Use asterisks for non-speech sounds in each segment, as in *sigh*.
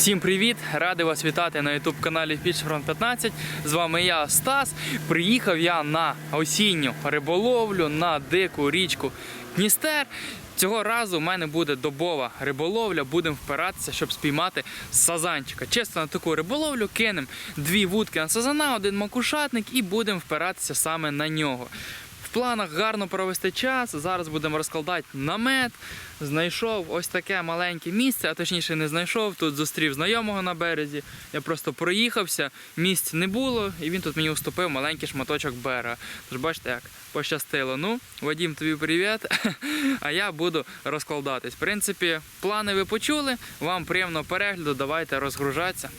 Всім привіт! Радий вас вітати на youtube каналі Fishfront 15. З вами я, Стас. Приїхав я на осінню риболовлю на дику річку Дністер. Цього разу в мене буде добова риболовля, будемо впиратися, щоб спіймати сазанчика. Чисто на таку риболовлю кинемо дві вудки на сазана, один макушатник і будемо впиратися саме на нього. Планах гарно провести час. Зараз будемо розкладати намет. Знайшов ось таке маленьке місце, а точніше не знайшов. Тут зустрів знайомого на березі. Я просто проїхався, місць не було, і він тут мені уступив маленький шматочок берега. Тож бачите, як пощастило. Ну, Вадім, тобі привіт. *laughs* А я буду розкладатись. В принципі, плани ви почули. Вам приємного перегляду. Давайте розгружатися.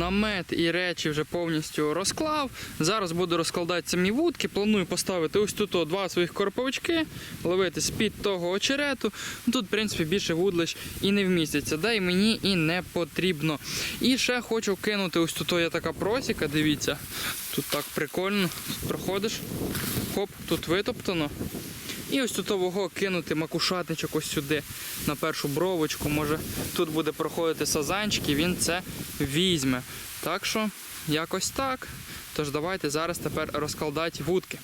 Намет і речі вже повністю розклав. Зараз буду розкладати самі вудки. Планую поставити ось тут два своїх корповички, ловити з-під того очерету. Ну, Тут, в принципі, більше вудлищ і не вміститься, да і мені і не потрібно. І ще хочу кинути ось тут є така просіка, дивіться. Тут так прикольно. Проходиш, хоп, тут витоптано. І ось тут того кинути макушатничок ось сюди на першу бровочку. Може тут буде проходити сазанчик і він це візьме. Так що якось так. Тож давайте зараз тепер розкладати вудки.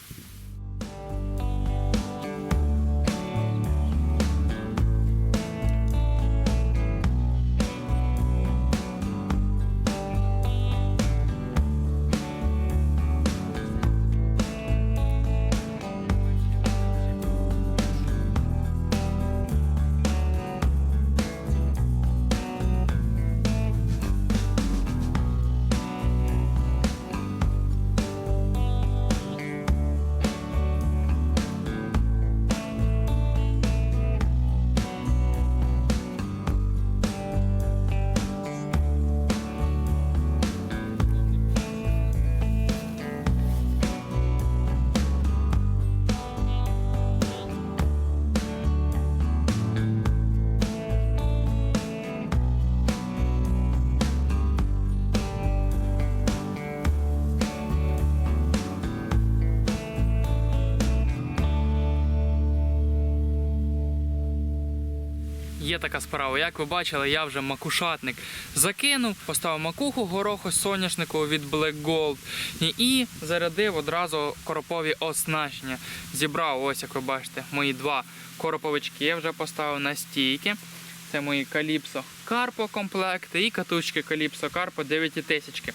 Є така справа, як ви бачили, я вже макушатник закинув, поставив макуху гороху соняшнику від Black Gold і, зарядив одразу коропові оснащення. Зібрав, ось як ви бачите, мої два короповички я вже поставив на стійки. Це мої Каліпсо Карпо комплекти і катушки Каліпсо Карпо 9000.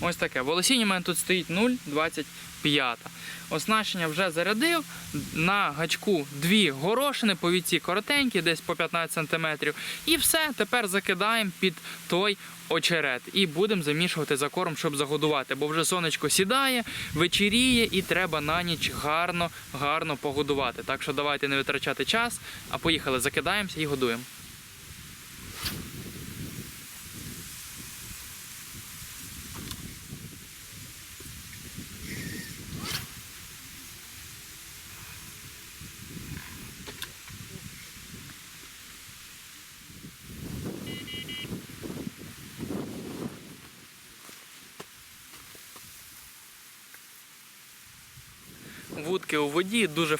Ось таке. Волосіння у мене тут стоїть 0,25. Оснащення вже зарядив. На гачку дві горошини, повіці коротенькі, десь по 15 см. І все, тепер закидаємо під той очерет. І будемо замішувати за корм, щоб загодувати. Бо вже сонечко сідає, вечіріє і треба на ніч гарно, гарно погодувати. Так що давайте не витрачати час, а поїхали, закидаємося і годуємо.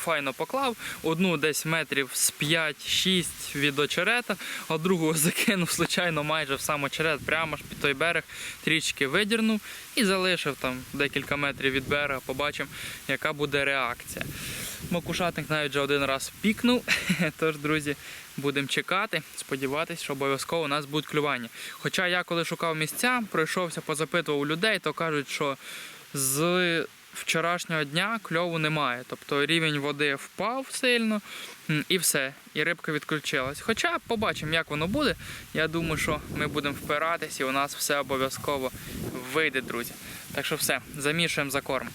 Файно поклав. Одну десь метрів з 5-6 від очерета, а другу *laughs* закинув случайно майже в сам очерет, прямо ж під той берег, трішки видірнув і залишив там декілька метрів від берега. Побачимо, яка буде реакція. Макушатник навіть вже один раз пікнув. *laughs* Тож, друзі, будемо чекати, сподіватися, що обов'язково у нас будуть клювання. Хоча я коли шукав місця, пройшовся, позапитував людей, то кажуть, що з вчорашнього дня кльову немає. Тобто рівень води впав сильно і все. І рибка відключилась. Хоча побачимо, як воно буде. Я думаю, що ми будемо впиратись і у нас все обов'язково вийде, друзі. Так що все, замішуємо за корм.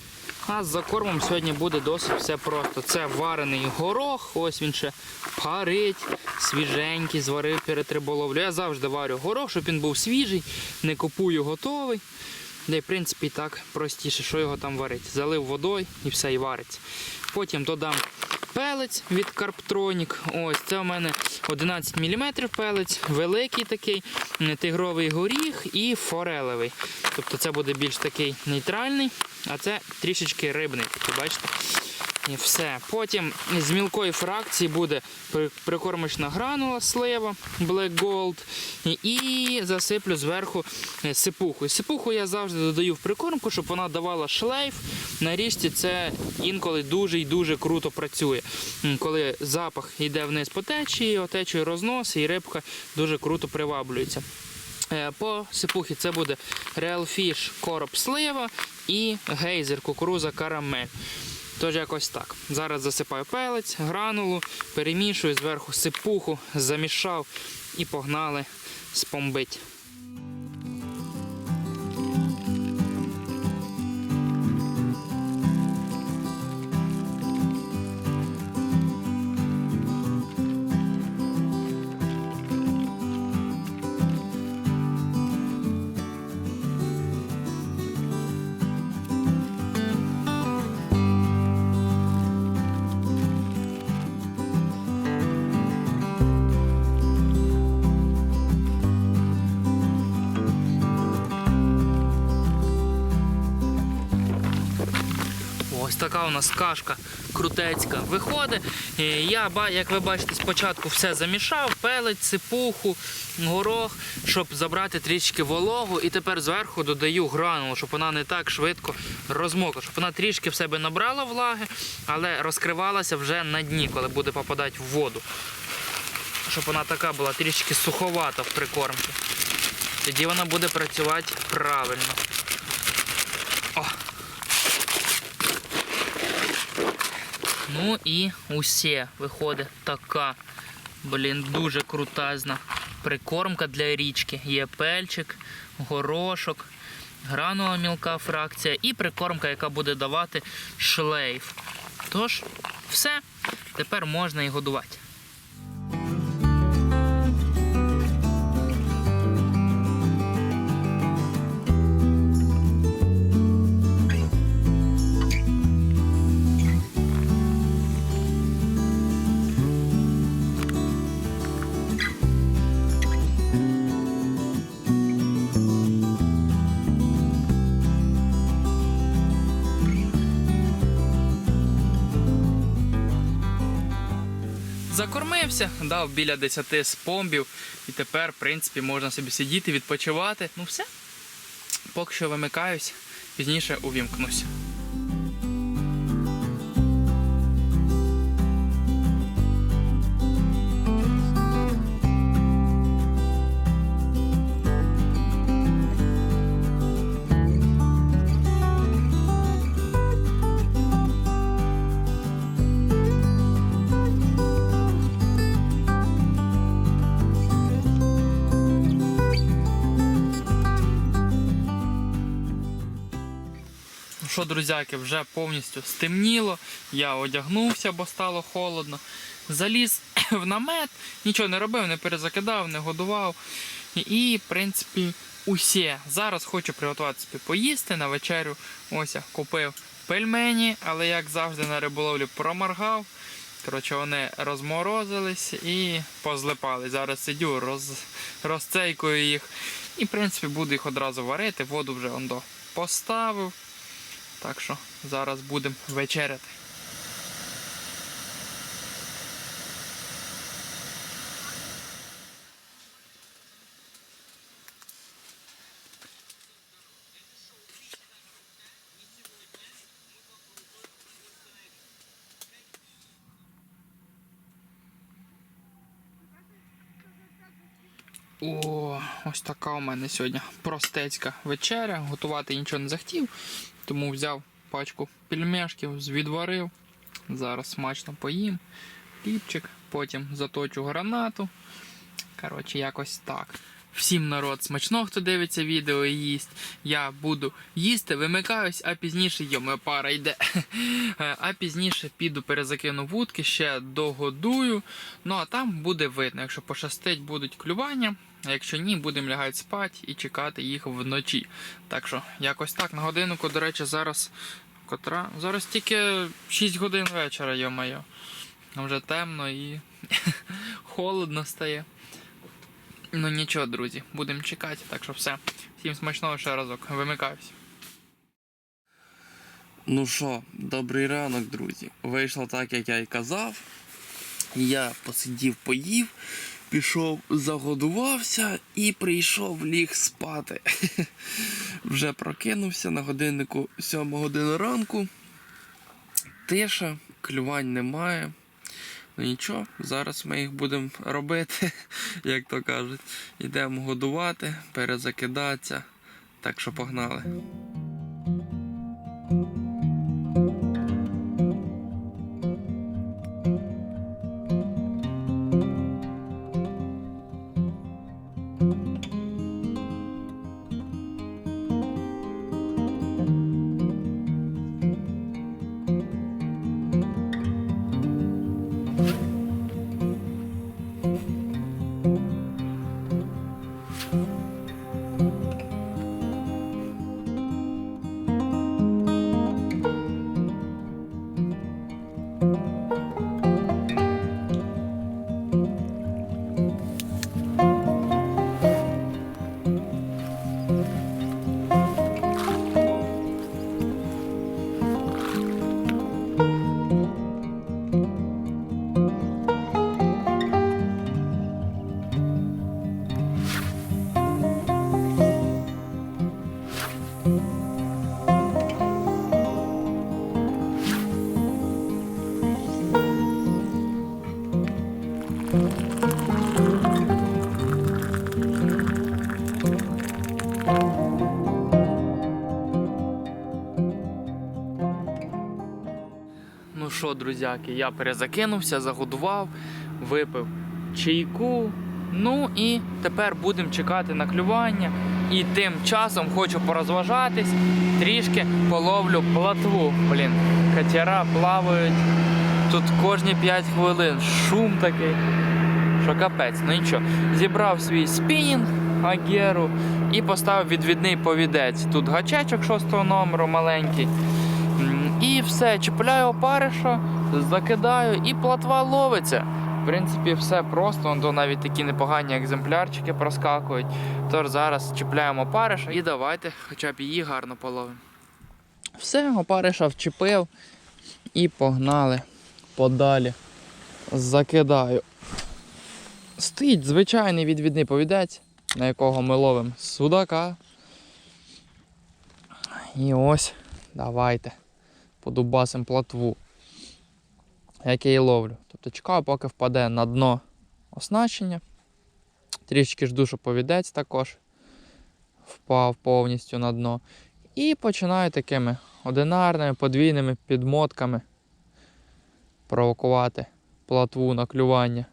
А з закормом сьогодні буде досить все просто. Це варений горох, ось він ще парить, свіженький, зварив перед риболовлю. Я завжди варю горох, щоб він був свіжий, не купую готовий. Де, в принципі, так простіше, що його там варити. Залив водою і все, і вариться. Потім додам пелець від Карптронік. Ось це у мене 11 мм пелець, великий такий, тигровий горіх і форелевий. Тобто це буде більш такий нейтральний, а це трішечки рибний. Бачите? І все. Потім з мілкої фракції буде прикормочна гранула слива Black Gold і засиплю зверху е, сипуху. Сипуху я завжди додаю в прикормку, щоб вона давала шлейф. На річці це інколи дуже і дуже круто працює. Коли запах йде вниз по течії, отечує рознос, і рибка дуже круто приваблюється. Е, По сипухі це буде Real Fish короб слива і гейзер кукуруза карамель. Тож якось так. Зараз засипаю пелець, гранулу, перемішую зверху сипуху, замішав і погнали спомбить. Така у нас кашка крутецька виходить. Я, як ви бачите, спочатку все замішав, пелець, сипуху, горох, щоб забрати трішки вологу. І тепер зверху додаю гранулу, щоб вона не так швидко розмокла, щоб вона трішки в себе набрала влаги, але розкривалася вже на дні, коли буде попадати в воду. Щоб вона така була трішки суховата в прикормці. Тоді вона буде працювати правильно. Ну і усе виходить така, блін, дуже крутазна прикормка для річки. Є пельчик, горошок, гранула мілка фракція і прикормка, яка буде давати шлейф. Тож, все, тепер можна і годувати. Закормився, дав біля 10 спомбів, і тепер, в принципі, можна собі сидіти, відпочивати. Ну все. Поки що вимикаюсь, пізніше увімкнусь. Що, друзяки, вже повністю стемніло. Я одягнувся, бо стало холодно. Заліз *clears throat* в намет, нічого не робив, не перезакидав, не годував. І, в принципі, усе. Зараз хочу приготувати собі поїсти на вечерю. Ось я купив пельмені, але як завжди на риболовлі проморгав. Коротше, вони розморозились і позлипали. Зараз сидю, роз, розцейкую їх. І, в принципі, буду їх одразу варити. Воду вже ондо поставив. Так що зараз будемо вечеряти. О, ось така у мене сьогодні простецька вечеря. Готувати нічого не захотів тому взяв пачку пельмешків, відварив. Зараз смачно поїм. Хлібчик, потім заточу гранату. Коротше, якось так. Всім народ смачно, хто дивиться відео і їсть. Я буду їсти, вимикаюсь, а пізніше йоме пара йде. *laughs* А пізніше піду перезакину вудки, ще догодую. Ну а там буде видно. Якщо пощастить, будуть клювання. А якщо ні, будемо лягати спати і чекати їх вночі. Так що, якось так на годиннику, до речі, зараз. Котра? Зараз тільки 6 годин вечора, йо-моє. Вже темно і *laughs* холодно стає. Ну нічого, друзі, будемо чекати, так що все. Всім смачного ще разок. Вимикаюсь. Ну що, добрий ранок, друзі. Вийшло так, як я й казав. Я посидів, поїв, пішов, загодувався і прийшов ліг спати. *laughs* Вже прокинувся на годиннику 7 години ранку. Тиша, клювань немає. Ну нічого, зараз ми їх будемо робити, *laughs* як то кажуть. Йдемо годувати, перезакидатися. Так що погнали. Друзяки, я перезакинувся, загодував, випив чайку. Ну і тепер будемо чекати на клювання. І тим часом хочу порозважатись, трішки половлю платву. Блін, катера плавають тут кожні 5 хвилин. Шум такий. Що капець, ну нічого. Зібрав свій спінінг агеру і поставив відвідний повідець. Тут гачечок 6 номеру маленький. І все, чіпляю опариша, закидаю і платва ловиться. В принципі, все просто, Вон, навіть такі непогані екземплярчики проскакують. Тож зараз чіпляємо опариша і давайте хоча б її гарно половимо. Все, опариша вчепив і погнали подалі. Закидаю. Стоїть звичайний відвідний повідець, на якого ми ловимо судака. І ось, давайте подубасим платву, як я її ловлю. Тобто чекаю, поки впаде на дно оснащення. Трішки жду, що повідець також впав повністю на дно. І починаю такими одинарними, подвійними підмотками провокувати платву на клювання.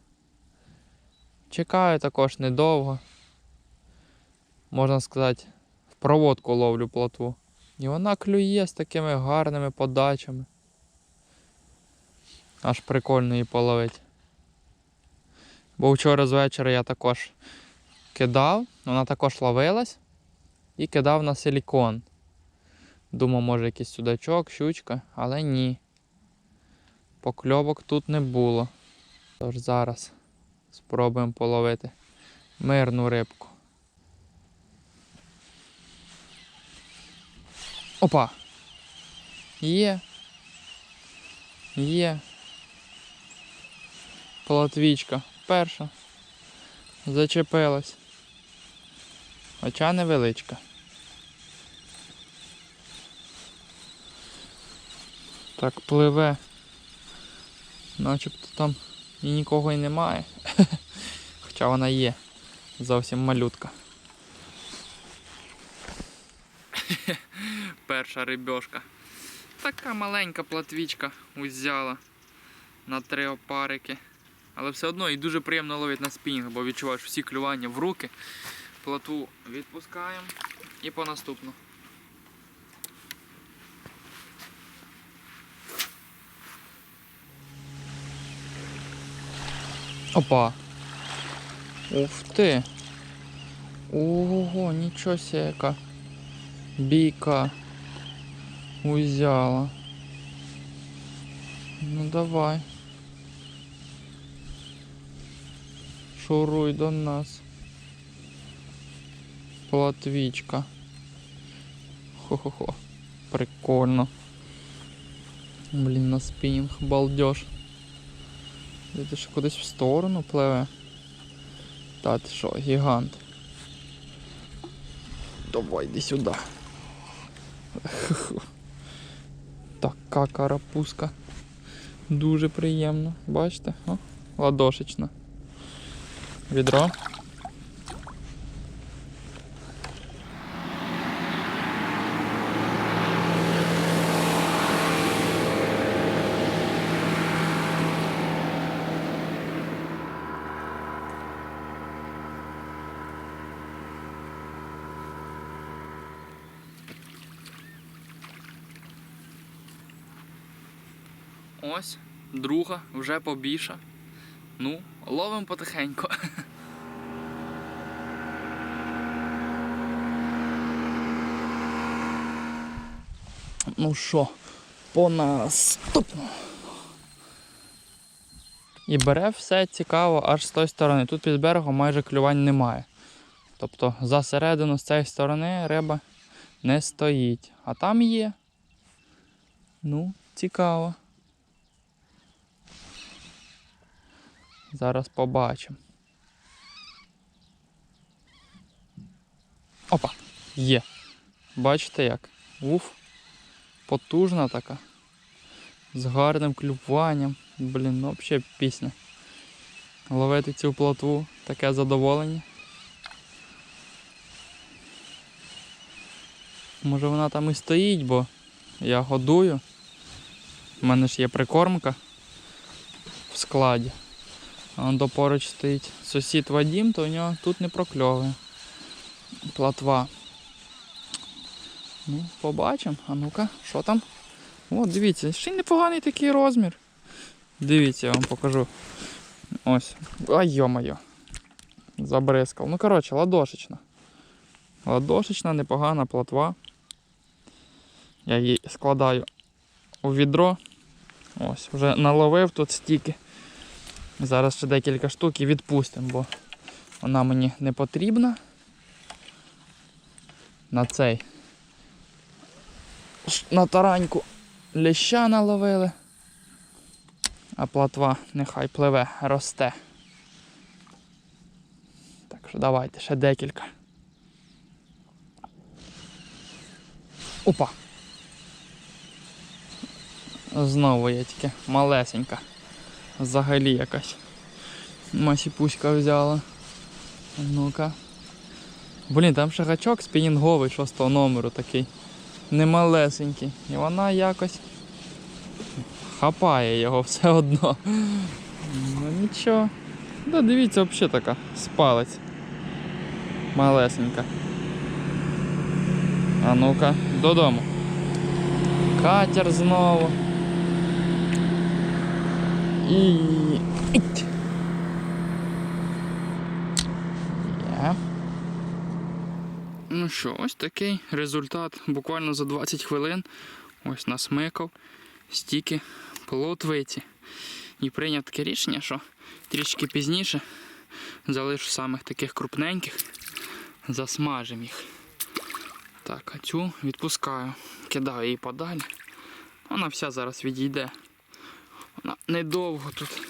Чекаю також недовго. Можна сказати, в проводку ловлю платву. І вона клює з такими гарними подачами. Аж прикольно її половить. Бо вчора з вечора я також кидав, вона також ловилась і кидав на силікон. Думав, може якийсь судачок, щучка, але ні. Покльовок тут не було. Тож зараз спробуємо половити мирну рибку. Опа. Є. Є. Платвічка. Перша. Зачепилась. Хоча невеличка. Так пливе. Начебто там і нікого й немає. *laughs* Хоча вона є. Зовсім малютка. Перша рибьошка. Така маленька платвічка узяла на три опарики. Але все одно і дуже приємно ловить на спінінг, бо відчуваєш всі клювання в руки. Платву відпускаємо і по наступну. Опа. Ух ти. Ого, нічого яка. Бійка. Узяла. Ну давай. Шуруй до нас. Платвічка. Хо-хо-хо. Прикольно. Блін, на спінінг, балдеж. Де ти що кудись в сторону пливе? Та ти що, гігант. Давай, йди сюди. Така карапузка. Дуже приємно. Бачите? О, ладошечна. Відро. Ось, друга, вже побільша. Ну, ловимо потихеньку. *laughs* Ну що, по наступну. І бере все цікаво аж з тої сторони. Тут під берегом майже клювань немає. Тобто за середину з цієї сторони риба не стоїть. А там є. Ну, цікаво. Зараз побачимо. Опа! Є. Бачите як? Уф. Потужна така. З гарним клюванням. Блін, ну взагалі пісня. Ловити цю плотву таке задоволення. Може вона там і стоїть, бо я годую. У мене ж є прикормка в складі. До поруч стоїть сусід Вадім, то у нього тут не прокльовує. Платва. Ну, побачимо. А ну-ка, що там? О, дивіться, ще й непоганий такий розмір. Дивіться, я вам покажу. Ось. Ай, йо-моє. Забризкав. Ну, коротше, ладошечна. Ладошечна, непогана платва. Я її складаю у відро. Ось, вже наловив тут стільки. Зараз ще декілька штук і відпустимо, бо вона мені не потрібна. На цей. На тараньку леща наловили. А платва нехай пливе, росте. Так що давайте ще декілька. Опа. Знову є тільки малесенька. Взагалі якась. Масіпуська взяла. Ну-ка. Блін, там ще гачок спінінговий шостого номеру такий. Немалесенький. І вона якось хапає його все одно. Ну нічого. Да, дивіться, взагалі така спалець. Малесенька. А ну-ка, додому. Катер знову. І. Ну що, ось такий результат. Буквально за 20 хвилин. Ось насмикав стільки плотвиці. І прийняв таке рішення, що трішки пізніше залишу самих таких крупненьких, засмажимо їх. Так, а цю відпускаю. Кидаю її подалі. Вона вся зараз відійде. Недовго тут.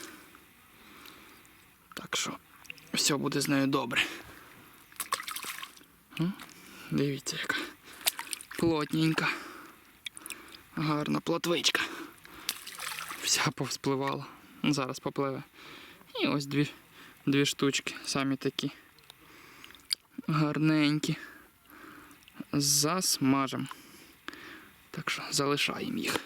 Так що все буде з нею добре. Дивіться, яка плотненька. Гарна плотвичка. Вся повспливала. Зараз попливе. І ось дві, дві штучки, самі такі. гарненькі. Засмажемо. Так що залишаємо їх.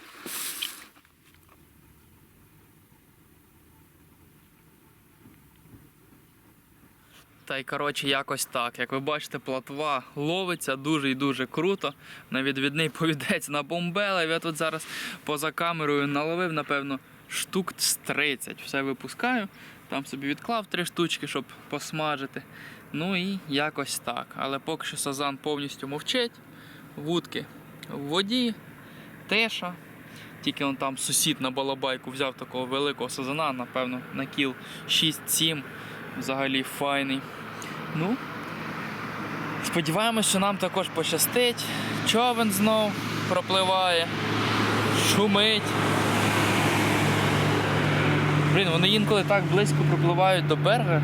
Та й коротше, якось так. Як ви бачите, платва ловиться дуже і дуже круто. На відвідний повідець на бомбелев. Я тут зараз поза камерою наловив, напевно, штук з 30. Все випускаю. Там собі відклав три штучки, щоб посмажити. Ну і якось так. Але поки що сазан повністю мовчить. Вудки в воді, теша. Тільки он там сусід на балабайку взяв такого великого сазана, напевно, на кіл 6-7. Взагалі файний. Ну, сподіваємось, що нам також пощастить. Човен знов пропливає, шумить. Блін, вони інколи так близько пропливають до берега.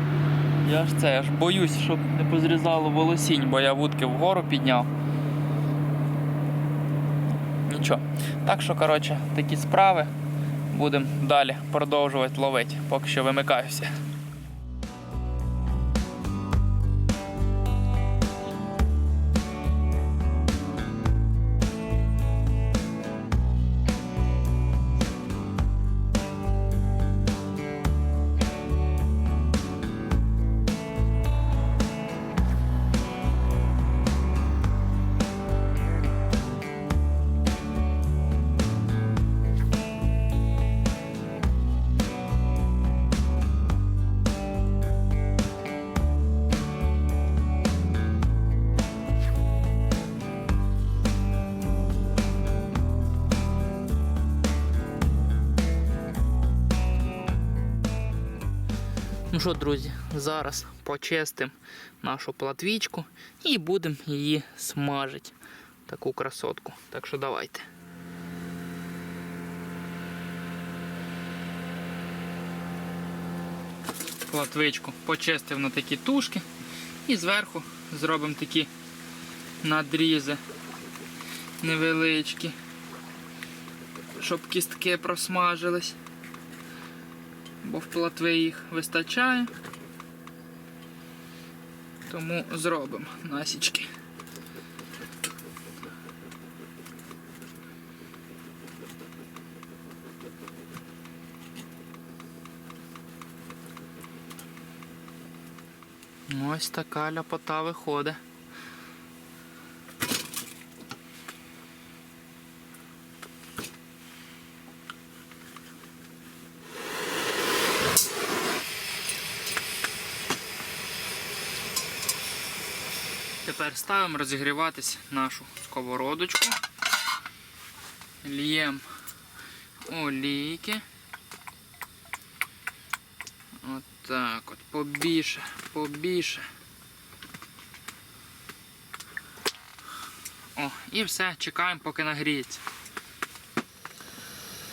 Я ж це аж боюсь, щоб не позрізало волосінь, бо я вудки вгору підняв. Нічого. Так що, коротше, такі справи. Будемо далі продовжувати ловити, поки що вимикаюся. Що, друзі, зараз почистимо нашу платвічку і будемо її смажити. Таку красотку. Так що давайте. Платвичку почистив на такі тушки і зверху зробимо такі надрізи невеличкі, щоб кістки просмажились бо в платви їх вистачає. Тому зробимо насічки. Ось така ляпота виходить. Тепер ставимо розігріватись нашу сковородочку. Л'ємо олійки. От так от, побільше, побільше. О, і все, чекаємо, поки нагріється.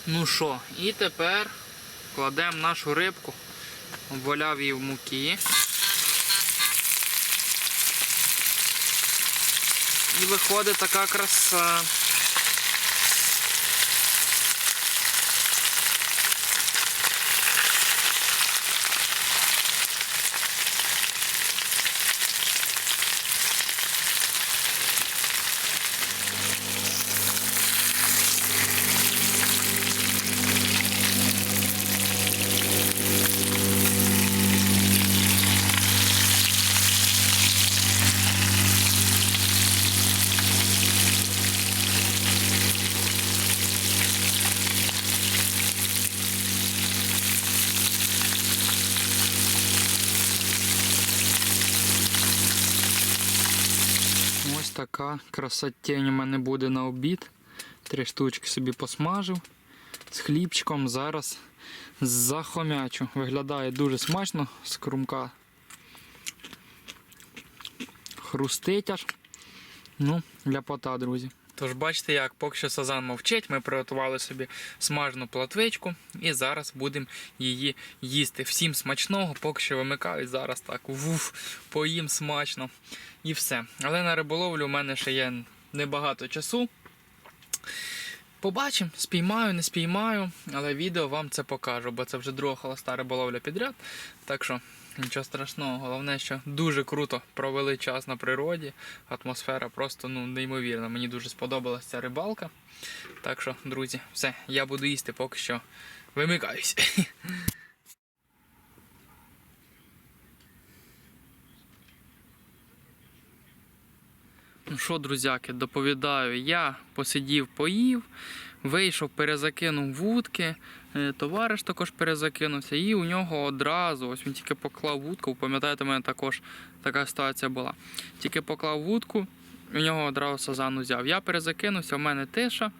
Ну що, і тепер кладемо нашу рибку, обваляв її в муки. І виходить така краса. Ось така красотень у мене буде на обід. Три штучки собі посмажив з хлібчиком. Зараз захомячу. Виглядає дуже смачно з крумка. Хрустить аж. Ну, ляпота, друзі. Тож бачите, як поки що сазан мовчить, ми приготували собі смажену платвичку і зараз будемо її їсти. Всім смачного, поки що вимикають зараз так. Вуф, поїм смачно і все. Але на риболовлю у мене ще є небагато часу. Побачимо, спіймаю, не спіймаю, але відео вам це покажу, бо це вже друга холоста риболовля підряд. Так що Нічого страшного, головне, що дуже круто провели час на природі. Атмосфера просто ну, неймовірна. Мені дуже сподобалася ця рибалка. Так що, друзі, все, я буду їсти поки що вимикаюсь. *laughs* Ну що, друзяки, доповідаю, я посидів, поїв, вийшов, перезакинув вудки, е, товариш також перезакинувся, і у нього одразу, ось він тільки поклав вудку, пам'ятаєте, у мене також така ситуація була. Тільки поклав вудку, у нього одразу сазан узяв. Я перезакинувся, у мене тиша.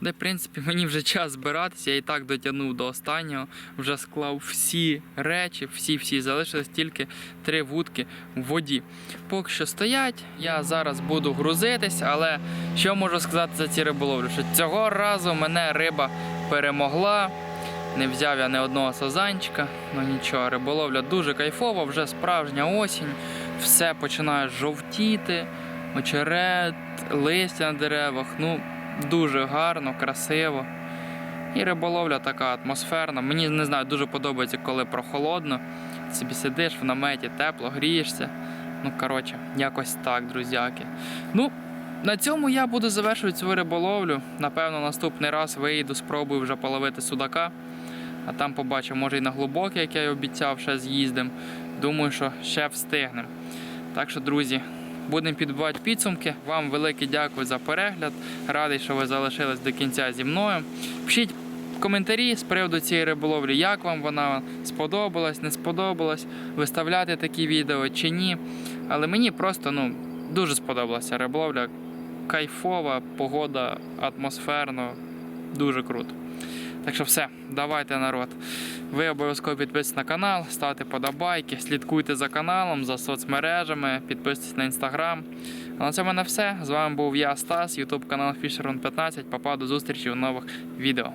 Де, в принципі, мені вже час збиратися, я і так дотягнув до останнього, вже склав всі речі, всі-всі, залишилось тільки три вудки в воді. Поки що стоять, я зараз буду грузитись, але що можу сказати за ці риболовлі? Що цього разу мене риба перемогла. Не взяв я ні одного сазанчика, ну нічого, риболовля дуже кайфова, вже справжня осінь, все починає жовтіти, очерет, листя на деревах. Ну, дуже гарно, красиво. І риболовля така атмосферна. Мені не знаю, дуже подобається, коли прохолодно. Собі сидиш в наметі, тепло, грієшся. Ну, коротше, якось так, друзяки. Ну, на цьому я буду завершувати свою риболовлю. Напевно, наступний раз виїду, спробую вже половити судака. А там побачу, може і на глибокий, як я й обіцяв, ще з'їздим. Думаю, що ще встигнемо. Так що, друзі, будемо підбивати підсумки. Вам велике дякую за перегляд. Радий, що ви залишились до кінця зі мною. Пишіть коментарі з приводу цієї риболовлі, як вам вона сподобалась, не сподобалась, виставляти такі відео чи ні. Але мені просто ну, дуже сподобалася риболовля. Кайфова, погода, атмосферно, дуже круто. Так що все, давайте народ. Ви обов'язково підписуйтесь на канал, ставте подобайки, слідкуйте за каналом, за соцмережами, підписуйтесь на інстаграм. А на цьому на все. З вами був я, Стас, ютуб канал Fisheron 15. Попав до зустрічі у нових відео.